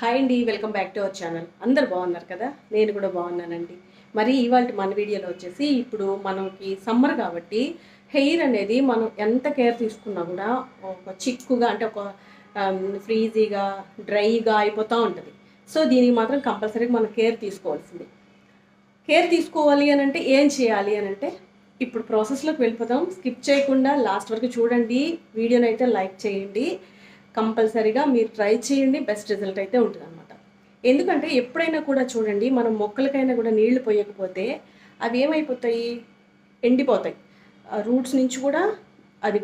Hi అండి welcome back to our channel. అందరు బాగున్నారు కదా? నేను కూడా బాగున్నానండి. మరి ఇవాళ మన వీడియోలో వచ్చేసి ఇప్పుడు మనకి సమ్మర్ కాబట్టి హెయిర్ అనేది మనం ఎంత కేర్ తీసుకున్నా కూడా ఒక చిక్కుగా అంటే ఒక ఫ్రీజీగా డ్రైగా అయిపోతూ ఉంటుంది. సో దీనికి మాత్రం కంపల్సరీగా మనం కేర్ తీసుకోవాల్సింది. కేర్ తీసుకోవాలి అని అంటే ఏం చేయాలి అని అంటే ఇప్పుడు ప్రాసెస్లోకి వెళ్ళిపోతాం స్కిప్ చేయకుండా లాస్ట్ వరకు చూడండి. వీడియోనైతే అయితే లైక్ చేయండి. కంపల్సరీగా మీరు ట్రై చేయండి బెస్ట్ రిజల్ట్ అయితే ఉంటుంది అనమాట ఎందుకంటే ఎప్పుడైనా కూడా చూడండి మనం మొక్కలకైనా కూడా నీళ్ళు పోయకపోతే అవి ఏమైపోతాయి? ఎండిపోతాయి. రూట్స్ నుంచి కూడా అది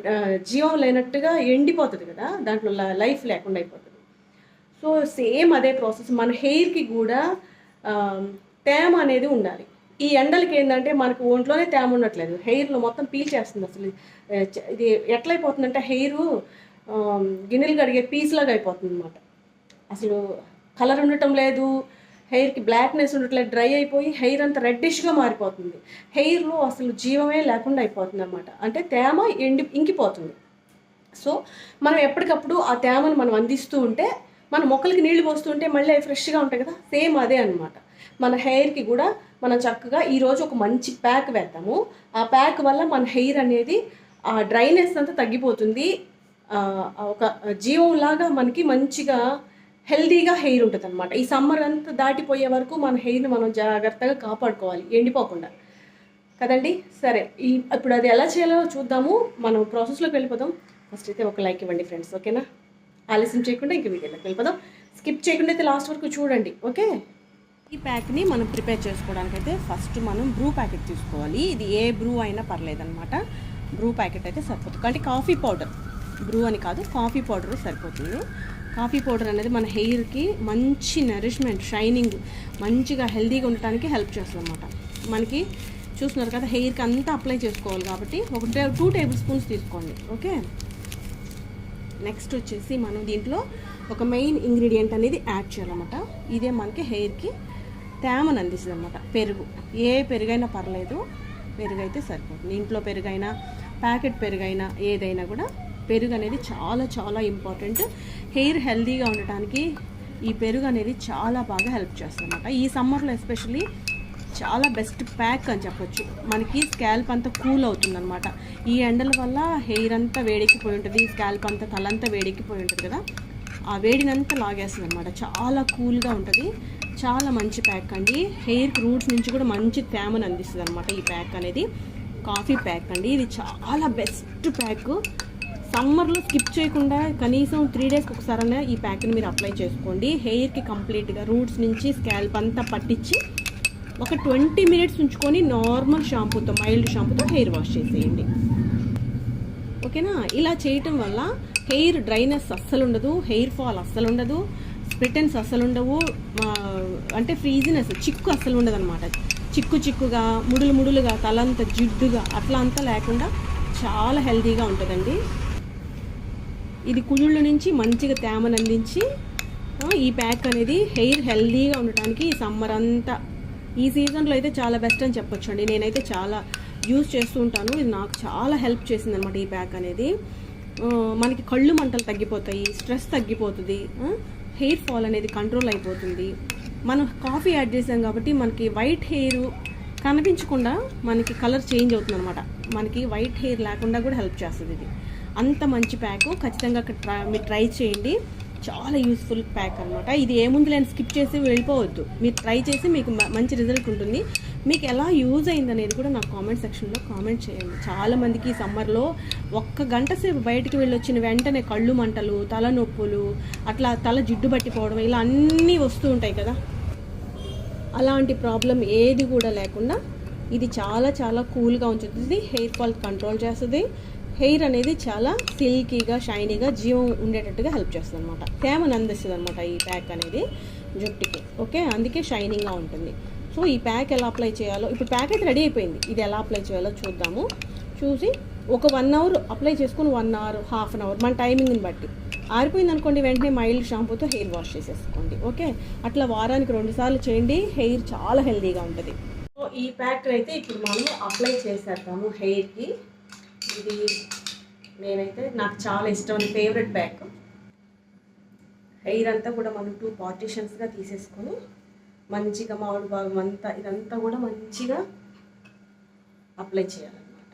జీవం లేనట్టుగా ఎండిపోతుంది కదా దాంట్లో లైఫ్ లేకుండా అయిపోతుంది. సో సేమ్ అదే ప్రాసెస్ మన హెయిర్కి కూడా తేమ అనేది ఉండాలి. ఈ ఎండలకి ఏంటంటే మనకు ఒంట్లోనే తేమ ఉండట్లేదు. హెయిర్లో మొత్తం పీల్చేస్తుంది అసలు. ఇది ఎట్లయిపోతుందంటే హెయిర్ గిన్నెలు కడిగే పీస్ లాగా అయిపోతుంది అనమాట అసలు కలర్ ఉండటం లేదు హెయిర్కి బ్లాక్నెస్ ఉండట్లేదు డ్రై అయిపోయి హెయిర్ అంతా రెడ్డిష్గా మారిపోతుంది. హెయిర్లో అసలు జీవమే లేకుండా అయిపోతుంది అనమాట అంటే తేమ ఎండి ఇంకిపోతుంది. సో మనం ఎప్పటికప్పుడు ఆ తేమను మనం అందిస్తూ ఉంటే మన మొక్కలకి నీళ్ళు పోస్తూ ఉంటే మళ్ళీ అవి ఫ్రెష్గా ఉంటాయి కదా సేమ్ అదే అనమాట మన హెయిర్కి కూడా మనం చక్కగా ఈరోజు ఒక మంచి ప్యాక్ వేద్దాము. ఆ ప్యాక్ వల్ల మన హెయిర్ అనేది ఆ డ్రైనెస్ అంతా తగ్గిపోతుంది. ఒక జీవంలాగా మనకి మంచిగా హెల్దీగా హెయిర్ ఉంటుంది అనమాట ఈ సమ్మర్ అంతా దాటిపోయే వరకు మన హెయిర్ని మనం జాగ్రత్తగా కాపాడుకోవాలి ఎండిపోకుండా. కదండి? సరే ఈ ఇప్పుడు అది ఎలా చేయాలో చూద్దాము. మనం ప్రాసెస్లోకి వెళ్ళిపోదాం. ఫస్ట్ అయితే ఒక లైక్ ఇవ్వండి ఫ్రెండ్స్ ఓకేనా? ఆలస్యం చేయకుండా ఇంక వీడియోలోకి వెళ్ళిపోదాం. స్కిప్ చేయకుండా అయితే లాస్ట్ వరకు చూడండి ఓకే? ఈ ప్యాక్ని మనం ప్రిపేర్ చేసుకోవడానికి అయితే ఫస్ట్ మనం బ్రూ ప్యాకెట్ తీసుకోవాలి. ఇది ఏ బ్రూ అయినా పర్లేదనమాట బ్రూ ప్యాకెట్ అయితే సరిపోతుంది. అంటే కాఫీ పౌడర్. బ్రూ అని కాదు కాఫీ పౌడర్ సరిపోతుంది. కాఫీ పౌడర్ అనేది మన హెయిర్కి మంచి నరిష్మెంట్ షైనింగ్ మంచిగా హెల్తీగా ఉండటానికి హెల్ప్ చేస్తుంది అనమాట మనకి చూస్తున్నారు కదా హెయిర్కి అంతా అప్లై చేసుకోవాలి కాబట్టి ఒక టూ టేబుల్ స్పూన్స్ తీసుకోండి ఓకే? నెక్స్ట్ వచ్చేసి మనం దీంట్లో ఒక మెయిన్ ఇంగ్రీడియంట్ అనేది యాడ్ చేయాలన్నమాట. ఇదే మనకి హెయిర్కి తేమను అందిస్తుంది అనమాట పెరుగు. ఏ పెరుగైనా పర్లేదు పెరుగు అయితే సరిపోతుంది ఇంట్లో పెరుగైనా ప్యాకెట్ పెరుగైనా ఏదైనా కూడా పెరుగు అనేది చాలా చాలా ఇంపార్టెంట్ హెయిర్ హెల్దీగా ఉండటానికి ఈ పెరుగు అనేది చాలా బాగా హెల్ప్ చేస్తుంది అనమాట ఈ సమ్మర్లో ఎస్పెషల్లీ చాలా బెస్ట్ ప్యాక్ అని చెప్పొచ్చు. మనకి స్కాల్ప్ అంతా కూల్ అవుతుంది అనమాట ఈ ఎండల వల్ల హెయిర్ అంతా వేడెక్కిపోయి ఉంటుంది స్కాల్ప్ అంతా తలంతా వేడెక్కిపోయి ఉంటుంది కదా. ఆ వేడినంతా లాగేస్తుంది అనమాట చాలా కూల్గా ఉంటుంది. చాలా మంచి ప్యాక్ అండి. హెయిర్ రూట్స్ నుంచి కూడా మంచి తేమను అందిస్తుంది అనమాట ఈ ప్యాక్ అనేది. కాఫీ ప్యాక్ అండి. ఇది చాలా బెస్ట్ ప్యాక్. సమ్మర్లో స్కిప్ చేయకుండా కనీసం త్రీ డేస్కి ఒకసారైనా ఈ ప్యాక్ని మీరు అప్లై చేసుకోండి. హెయిర్కి కంప్లీట్గా రూట్స్ నుంచి స్కాల్ప్ అంతా పట్టించి ఒక ట్వంటీ మినిట్స్ ఉంచుకొని నార్మల్ షాంపూతో మైల్డ్ షాంపూతో హెయిర్ వాష్ చేసేయండి. ఓకేనా? ఇలా చేయటం వల్ల హెయిర్ డ్రైనెస్ అస్సలు ఉండదు హెయిర్ ఫాల్ అస్సలు ఉండదు స్ప్రిటన్స్ అస్సలు ఉండవు అంటే ఫ్రీజినెస్ చిక్కు అస్సలు ఉండదు అనమాట చిక్కు చిక్కుగా ముడులు ముడులుగా తలంత జిడ్డుగా అట్లా అంతా లేకుండా చాలా హెల్తీగా ఉంటుందండి. ఇది కుళ్ళుళ్ళ నుంచి మంచిగా తేమను అందించి ఈ ప్యాక్ అనేది హెయిర్ హెల్దీగా ఉండటానికి ఈ సమ్మర్ అంతా ఈ సీజన్లో అయితే చాలా బెస్ట్ అని చెప్పొచ్చు అండి నేనైతే చాలా యూజ్ చేస్తూ ఉంటాను. ఇది నాకు చాలా హెల్ప్ చేసింది అనమాట ఈ ప్యాక్ అనేది. మనకి కళ్ళు మంటలు తగ్గిపోతాయి స్ట్రెస్ తగ్గిపోతుంది హెయిర్ ఫాల్ అనేది కంట్రోల్ అయిపోతుంది. మనం కాఫీ యాడ్ చేసాం కాబట్టి మనకి వైట్ హెయిర్ కనిపించకుండా మనకి కలర్ చేంజ్ అవుతుంది అనమాట మనకి వైట్ హెయిర్ లేకుండా కూడా హెల్ప్ చేస్తుంది ఇది. అంత మంచి ప్యాక్. ఖచ్చితంగా అక్కడ ట్రై మీరు ట్రై చేయండి. చాలా యూస్ఫుల్ ప్యాక్ అనమాట ఇది ఏముంది లేని స్కిప్ చేసి వెళ్ళిపోవద్దు. మీరు ట్రై చేసి మీకు మంచి రిజల్ట్ ఉంటుంది. మీకు ఎలా యూజ్ అయింది అనేది కూడా నాకు కామెంట్ సెక్షన్లో కామెంట్ చేయండి. చాలామందికి ఈ సమ్మర్లో ఒక్క గంట సేపు బయటికి వెళ్ళొచ్చిన వెంటనే కళ్ళు మంటలు తలనొప్పులు అట్లా తల జిడ్డు పట్టిపోవడం ఇలా అన్నీ వస్తూ ఉంటాయి కదా. అలాంటి ప్రాబ్లం ఏది కూడా లేకుండా ఇది చాలా చాలా కూల్గా ఉంచుతుంది. హెయిర్ ఫాల్ కంట్రోల్ చేస్తుంది. హెయిర్ అనేది చాలా సిల్కీగా షైనీగా జీవం ఉండేటట్టుగా హెల్ప్ చేస్తుంది అనమాట తేమను అందిస్తుంది అనమాట ఈ ప్యాక్ అనేది జుట్టుకి ఓకే? అందుకే షైనింగ్గా ఉంటుంది. సో ఈ ప్యాక్ ఎలా అప్లై చేయాలో ఇప్పుడు ప్యాక్ అయితే రెడీ అయిపోయింది. ఇది ఎలా అప్లై చేయాలో చూద్దాము. చూసి ఒక వన్ అవర్ అప్లై చేసుకుని one hour half an hour మన టైమింగ్ని బట్టి. ఆరిపోయింది అనుకోండి వెంటనే మైల్డ్ షాంపూతో హెయిర్ వాష్ చేసేసుకోండి ఓకే? అట్లా వారానికి రెండుసార్లు చేయండి హెయిర్ చాలా హెల్దీగా ఉంటుంది. సో ఈ ప్యాక్ అయితే ఇప్పుడు మనం అప్లై చేసేద్దాము హెయిర్కి. ఇది నేనైతే నాకు చాలా ఇష్టం ఫేవరెట్ ప్యాక్ హెయిర్ అంతా కూడా మనం టూ పార్టీషన్స్గా తీసేసుకొని మంచిగా మామిడి భాగం అంతా ఇదంతా కూడా మంచిగా అప్లై చేయాలన్నమాట.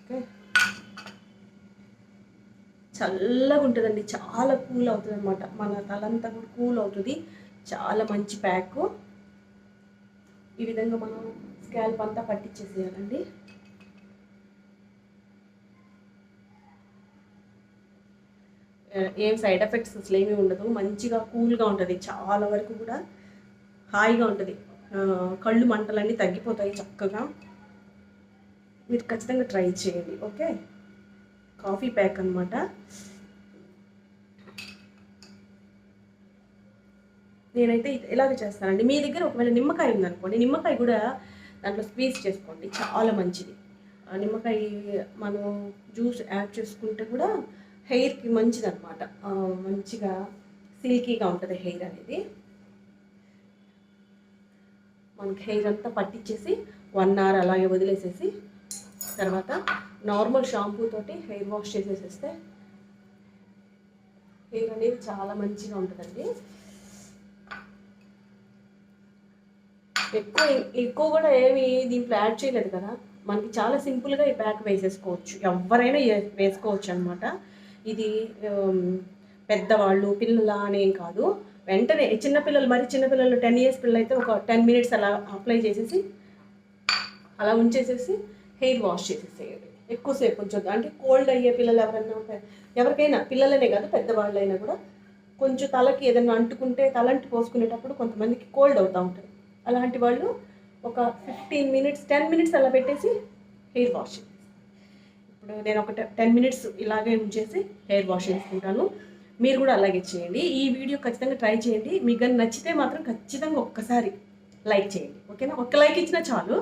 ఓకే చల్లగా ఉంటుందండి చాలా కూల్ అవుతుంది అనమాట మన తలంతా కూడా కూల్ అవుతుంది. చాలా మంచి ప్యాక్ ఈ విధంగా మనం స్కాల్ప్ అంతా పట్టించేసేయాలండి. ఏం సైడ్ ఎఫెక్ట్స్ అసలు ఏమీ ఉండదు. మంచిగా కూల్గా ఉంటుంది. చాలా వరకు కూడా హాయిగా ఉంటుంది. కళ్ళు మంటలన్నీ తగ్గిపోతాయి చక్కగా. మీరు ఖచ్చితంగా ట్రై చేయండి. ఓకే కాఫీ ప్యాక్ అనమాట నేనైతే ఇలాగ చేస్తానండి. మీ దగ్గర ఒకవేళ నిమ్మకాయ ఉందనుకోండి నిమ్మకాయ కూడా దాంట్లో స్క్వీజ్ చేసుకోండి. చాలా మంచిది. ఆ నిమ్మకాయ మనం జ్యూస్ యాడ్ చేసుకుంటే కూడా హెయిర్కి మంచిది అనమాట మంచిగా సిల్కీగా ఉంటుంది హెయిర్ అనేది. మనకి హెయిర్ అంతా పట్టించేసి వన్ అవర్ అలాగే వదిలేసేసి తర్వాత నార్మల్ షాంపూ తోటి హెయిర్ వాష్ చేసేసేస్తే హెయిర్ అనేది చాలా మంచిగా ఉంటుందండి. ఎక్కువ ఎక్కువ కూడా ఏమి దీంట్లో యాడ్ చేయలేదు కదా. మనకి చాలా సింపుల్గా ఈ ప్యాక్ వేసేసుకోవచ్చు. ఎవరైనా వేసుకోవచ్చు అనమాట ఇది పెద్దవాళ్ళు పిల్లల అనేం కాదు. వెంటనే చిన్నపిల్లలు మరి చిన్నపిల్లలు టెన్ ఇయర్స్ పిల్లలు అయితే ఒక టెన్ మినిట్స్ అలా అప్లై చేసేసి అలా ఉంచేసేసి హెయిర్ వాష్ చేసేసేయండి. ఎక్కువసేపు ఉంచొద్దు. అంటే కోల్డ్ అయ్యే పిల్లలు ఎవరైనా ఎవరికైనా పిల్లలనే కాదు పెద్దవాళ్ళైనా కూడా కొంచెం తలకి ఏదైనా అంటుకుంటే తలంటి పోసుకునేటప్పుడు కొంతమందికి కోల్డ్ అవుతూ ఉంటుంది. అలాంటి వాళ్ళు ఒక ఫిఫ్టీన్ మినిట్స్ టెన్ మినిట్స్ అలా పెట్టేసి హెయిర్ వాష్ చేసేసి ఇప్పుడు నేను ఒక టెన్ మినిట్స్ ఇలాగే ఉంచేసి హెయిర్ వాష్ చేసుకుంటాను. మీరు కూడా అలాగే చేయండి. ఈ వీడియో ఖచ్చితంగా ట్రై చేయండి. మీకు కానీ నచ్చితే మాత్రం ఖచ్చితంగా ఒక్కసారి లైక్ చేయండి. ఓకేనా? ఒక్క లైక్ ఇచ్చినా చాలు.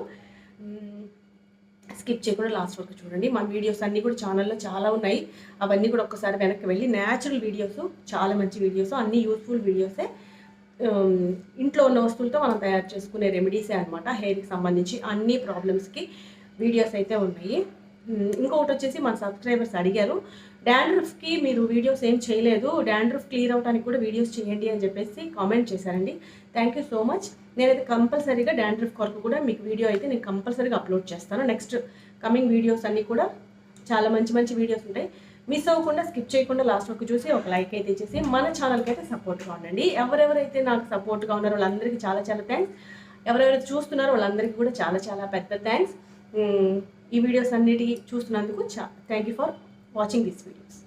స్కిప్ చేయకుండా లాస్ట్ వరకు చూడండి. మా వీడియోస్ అన్నీ కూడా ఛానల్లో చాలా ఉన్నాయి. అవన్నీ కూడా ఒక్కసారి వెనక్కి వెళ్ళి న్యాచురల్ వీడియోస్ చాలా మంచి వీడియోస్ అన్ని యూస్ఫుల్ వీడియోసే ఇంట్లో ఉన్న వస్తువులతో మనం తయారు చేసుకునే రెమెడీసే అనమాట హెయిర్కి సంబంధించి అన్ని ప్రాబ్లమ్స్కి వీడియోస్ అయితే ఉన్నాయి. ఇంకొకటి వచ్చేసి మన సబ్స్క్రైబర్స్ అడిగారు డాండ్రఫ్కి మీరు వీడియోస్ ఏం చేయలేదు డాండ్రఫ్ క్లియర్ అవడానికి కూడా వీడియోస్ చేయండి అని చెప్పేసి కామెంట్ చేశారండి. Thank you so much. నేనైతే కంపల్సరీగా డాండ్రఫ్ కొరకు కూడా మీకు వీడియో అయితే నేను కంపల్సరీగా అప్లోడ్ చేస్తాను. నెక్స్ట్ కమింగ్ వీడియోస్ అన్నీ కూడా చాలా మంచి మంచి వీడియోస్ ఉంటాయి. మిస్ అవ్వకుండా స్కిప్ చేయకుండా లాస్ట్ వరకు చూసి ఒక లైక్ అయితే ఇచ్చేసి మన ఛానల్కి అయితే సపోర్ట్గా ఉండండి. ఎవరెవరైతే నాకు సపోర్ట్గా ఉన్నారో వాళ్ళందరికీ చాలా చాలా థ్యాంక్స్. ఎవరెవరైతే చూస్తున్నారో వాళ్ళందరికీ కూడా చాలా చాలా పెద్ద థ్యాంక్స్. ఈ వీడియోస్ అన్నిటికీ చూస్తున్నందుకు చా thank you for watching this videos